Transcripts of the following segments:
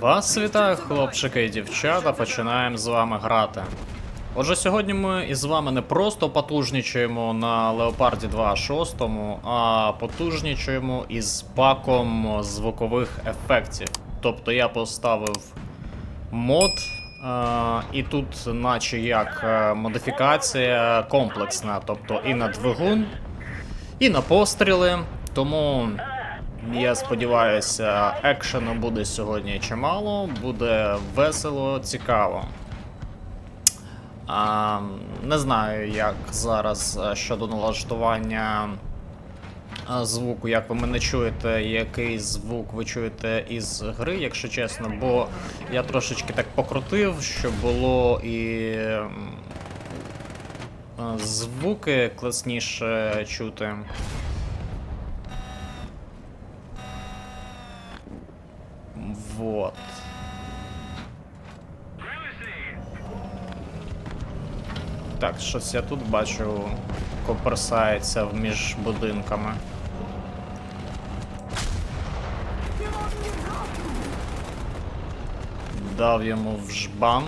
Вас вітаю, хлопчики і дівчата. Починаємо з вами грати. Отже, сьогодні ми із вами не просто потужнічуємо на Леопарді 2.6, а потужнічуємо із паком звукових ефектів. Тобто я поставив мод, е, і тут, наче як е, модифікація комплексна, тобто і на двигун, і на постріли. Тому я сподіваюся, екшену буде сьогодні чимало, буде весело, цікаво. А, не знаю, як зараз е, щодо налаштування е, звуку, як ви мене чуєте, який звук ви чуєте із гри, якщо чесно, бо я трошечки так покрутив, щоб було і е, звуки класніше чути. Так, щось я тут бачу, коперсається між будинками. Дав йому в жбан.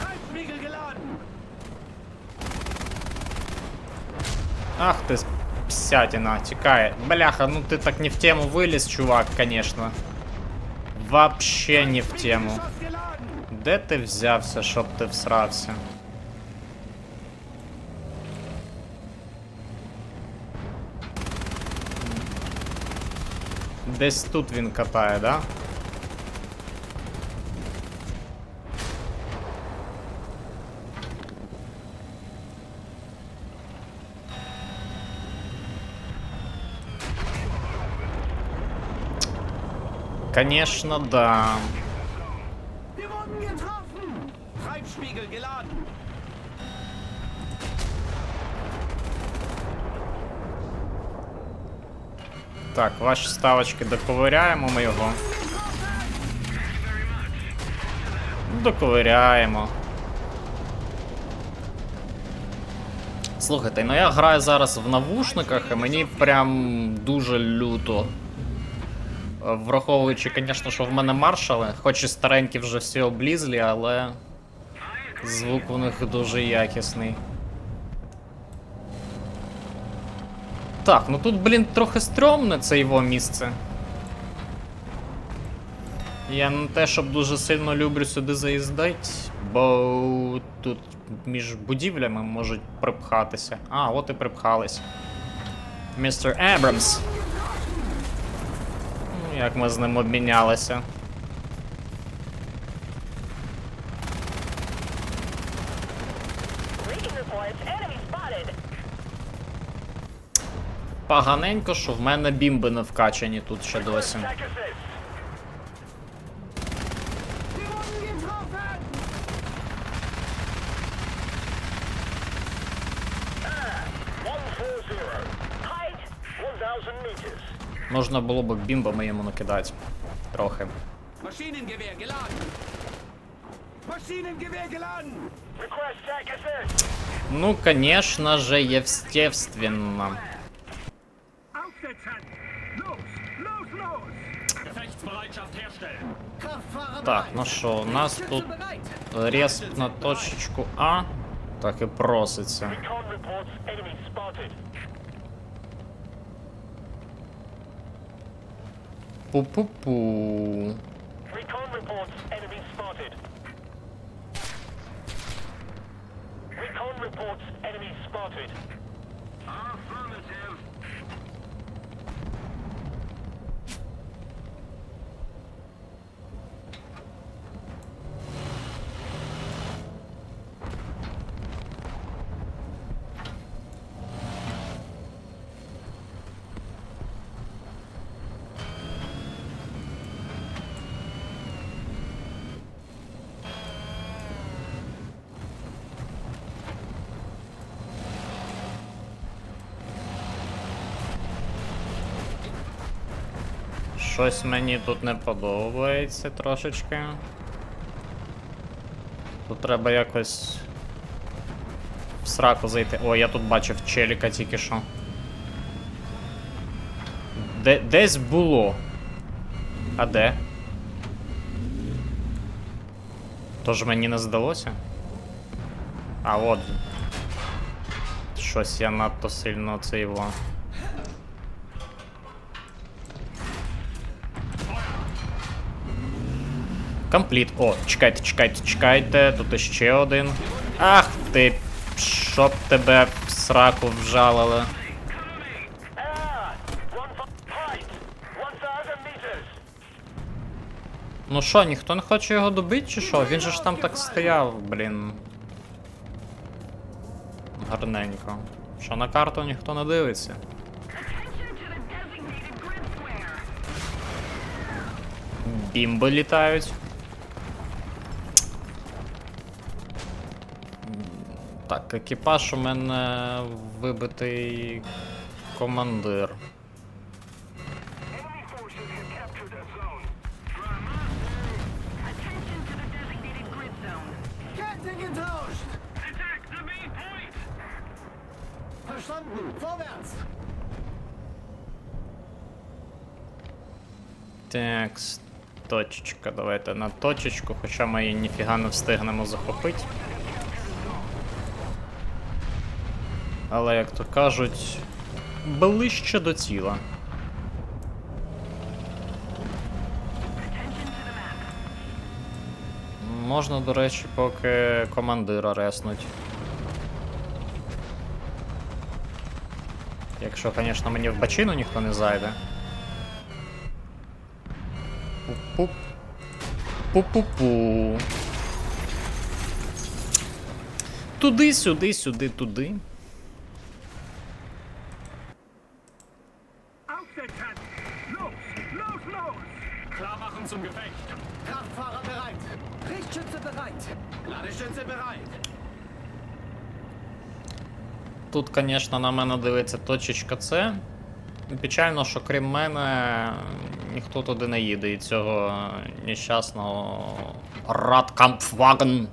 Treibspiegel geladen! Ах ти с- псятина, тікає. Бляха, ну ти так не в тему виліз, чувак, конечно. Вообще не в тему. Schuss geladen! Де ти взявся, щоб ти всрався? Десь тут він катає, да? Конечно, да. Так, ваші ставочки доковиряємо ми його. Доковиряємо. Слухайте, ну я граю зараз в навушниках, і мені прям дуже люто. Враховуючи, звісно, що в мене маршали, хоч і старенькі вже всі облізлі, але звук у них дуже якісний. Так, ну тут, блін, трохи стрьомне це його місце. Я не те, щоб дуже сильно люблю сюди заїздити, бо тут між будівлями можуть припхатися. А, от і припхались. Містер Абрамс. Ну, як ми з ним обмінялися. Reading reports, enemy spotted. Поганенько, що в мене бімби не вкачані тут ще досі. Wir wurden getroffen! Height, 1000 meters. Можна було б бімбами йому накидати. Трохи. Ну, конечно же, естественно. Так, ну що, у нас тут респ на точечку А. Так і проситься. Пу-пу-пу. Recon reports, enemy spotted. Affirmative! Щось мені тут не подобається трошечки. Тут треба якось в сраку зайти. О, я тут бачив челіка тільки що. Де, Десь було. А де? Тож мені не здалося? А от. Щось я надто сильно це його. Компліт. О, чекайте, чекайте, чекайте. Тут іще один. Ах ти. Щоб тебе сраку вжалили. One fi- height! 1,000 meters! Ну що, ніхто не хоче його добити, чи що? Він же ж там так стояв, блін. Гарненько. Що на карту ніхто не дивиться. Бімби літають. Так, екіпаж у мене вибитий командир. Так, точечка, давайте на точечку, хоча ми її ніфіга не встигнемо захопити. Але, як то кажуть, ближче до тіла. Можна, до речі, поки командира реснуть. Якщо, звісно, мені в бачину ніхто не зайде. Пуп-пуп. Пу-пу-пу. Туди, сюди, сюди, туди. Тут, звісно, на мене дивиться точечка С. Печально, що крім мене ніхто туди не їде і цього нещасного Радкампфваген.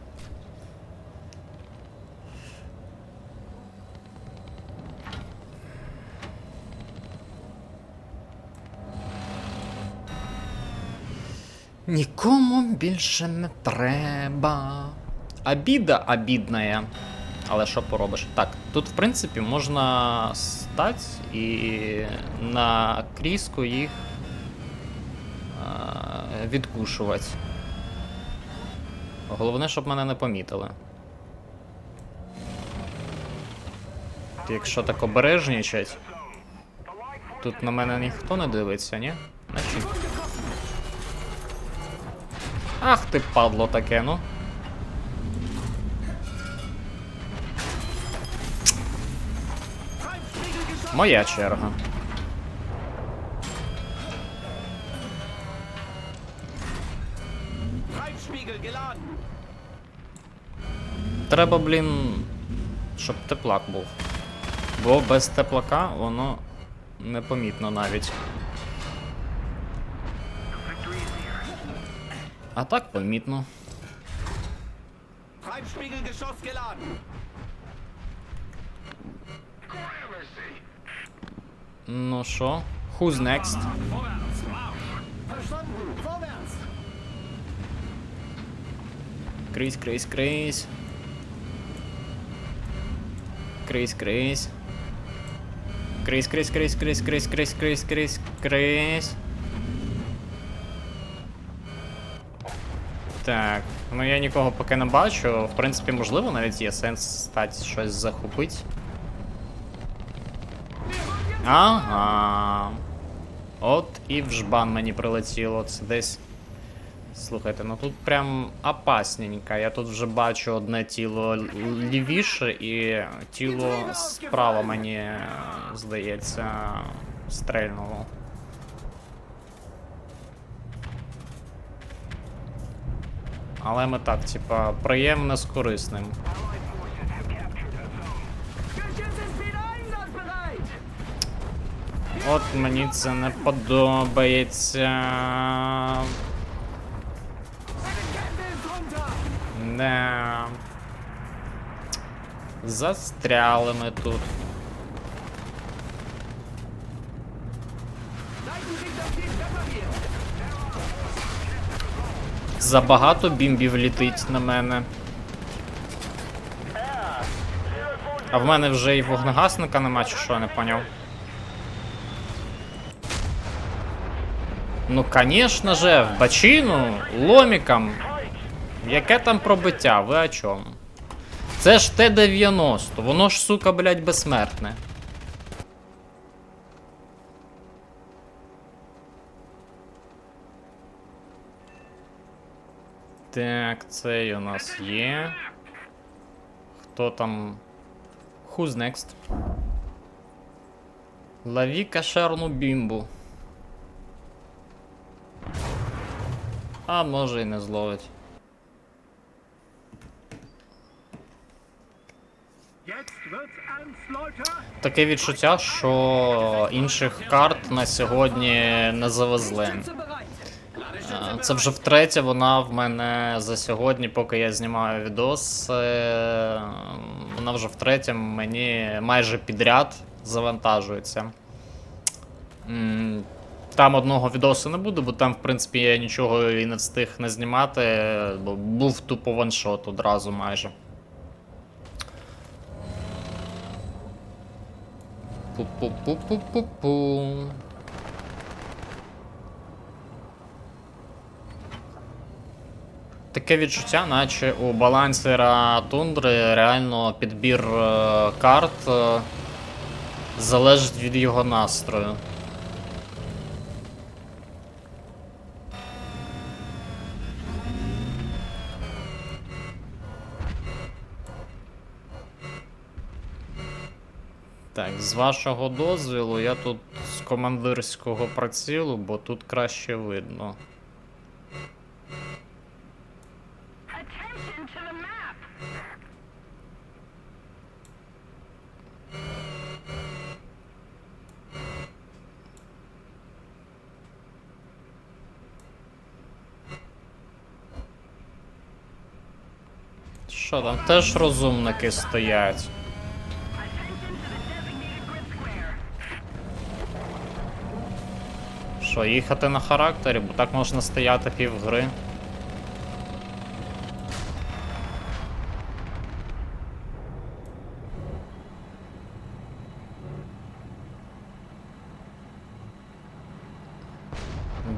Нікому більше не треба. Обіда обідная. Але що поробиш? Так, тут в принципі можна стати і на кріску їх відкушувати. Головне, щоб мене не помітили. Якщо так обережнічать, тут на мене ніхто не дивиться, ні? Ах ти падло таке, ну. Моя черга. Треба, блін, щоб теплак був. Бо без теплака воно непомітно навіть. А так помітно. Treibspiegelgeschoss geladen! Ну що? Who's next? Крись, крись, крись. Крись, крись. Крись, крись, крись, крись, крись, крись, крись, крись, крись. Так, ну я нікого поки не бачу. В принципі, можливо, навіть є сенс стати щось захопити. Ага. От і в жбан мені прилетіло. Це десь. Слухайте, ну тут прям опасненько. Я тут вже бачу одне тіло лівіше і тіло справа мені, е, здається, стрельнуло. Але ми так, типа, приємне з корисним. От мені це не подобається. Не. Застряли ми тут. Забагато бімбів літить на мене. А в мене вже і вогнегасника нема, чи що, я не поняв. Ну, конечно же, в бачину, ломіком. Яке там пробиття? Ви о чому? Це ж Т-90, воно ж, сука, блядь, безсмертне. Так, цей у нас є. Хто там? Who's next? Лови кошерну бімбу. А може і не зловить. Таке відчуття, що інших карт на сьогодні не завезли. Е, Це вже втретє вона в мене за сьогодні, поки я знімаю відос. е, Вона вже втретє мені майже підряд завантажується. Там одного відосу не буде, бо там, в принципі, я нічого і не встиг не знімати, бо був тупо ваншот одразу майже. Пу-пу-пу-пу-пу-пу. Таке відчуття, наче у балансера тундри реально підбір е, карт е, залежить від його настрою. Так, з вашого дозволу я тут з командирського прицілу, бо тут краще видно. Що там теж розумники стоять. Що, їхати на характері, бо так можна стояти півгри.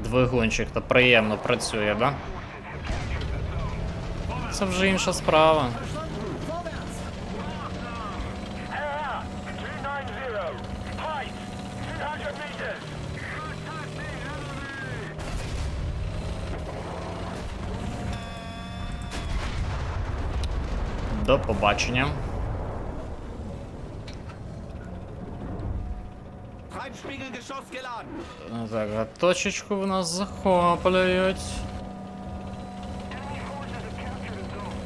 Двигунчик то приємно працює, да? Це вже інша справа. До побачення. Treibspiegelgeschoss geladen. Так, а точечку в нас захоплюють. Wir wurden getroffen.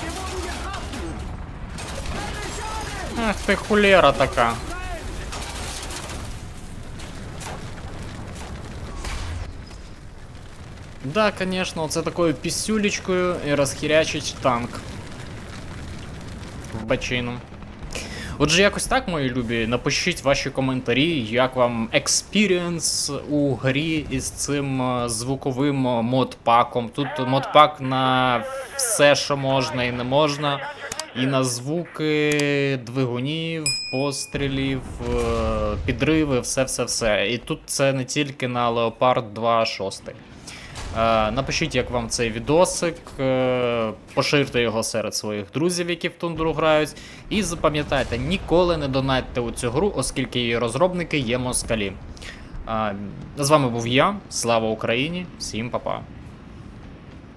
Keine Schaden. Ах ти хулера така. Да, конечно, це такою пісюлечкою і розхірячить танк. В бачину. Отже, якось так, мої любі. Напишіть ваші коментарі, як вам експіріенс у грі із цим е, звуковим е, модпаком. Тут модпак на все, що можна і не можна. І на звуки двигунів, пострілів, е, підриви, все-все-все. І тут це не тільки на Leopard 2.6. Е, Напишіть, як вам цей відосик, е, поширте його серед своїх друзів, які в тундру грають. І запам'ятайте, ніколи не донатьте у цю гру, оскільки її розробники є москалі. Е, З вами був я, слава Україні, всім па-па.